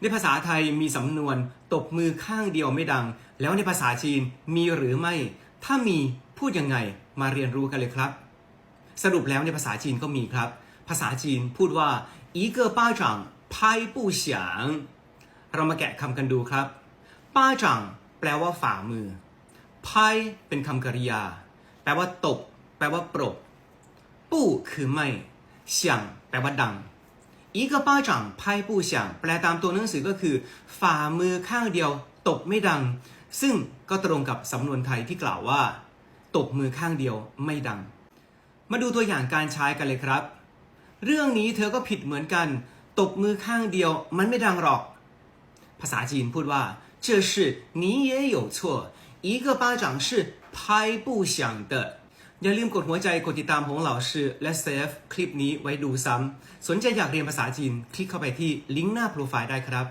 ในภาษาไทยมีสำนวนตบมือข้างเดียวไม่ดัง แล้วในภาษาจีนมีหรือไม่ ถ้ามีพูดยังไงมาเรียนรู้กันเลยครับ สรุปแล้วในภาษาจีนก็มีครับ ภาษาจีนพูดว่า一个巴掌拍不响เรามาแกะคำกันดูครับ ป้าจังแปลว่าฝ่ามือไพ่เป็นคำกริยา แปลว่าตบ แปลว่าปรบ ปู่คือไม่เฉียงแปลว่าดัง 一个巴掌拍不响แปลตามตัวหนังสือก็คือ ฝ่ามือข้างเดียว ตบไม่ดัง ซึ่งก็ตรงกับสำนวนไทยที่กล่าวว่า ตบมือข้างเดียวไม่ดัง มาดูตัวอย่างการใช้กันเลยครับ เรื่องนี้เธอก็ผิดเหมือนกัน ตบมือข้างเดียวมันไม่ดังหรอก ภาษาจีนพูดว่า这事你也有错一个巴掌是拍不响的 อย่าลืมกดหัวใจกดติดตามของเหล่าชื่อและเซฟคลิปนี้ไว้ดูซ้ำ สนใจอยากเรียนภาษาจีน คลิกเข้าไปที่ลิงก์หน้าโปรไฟล์ได้ครับ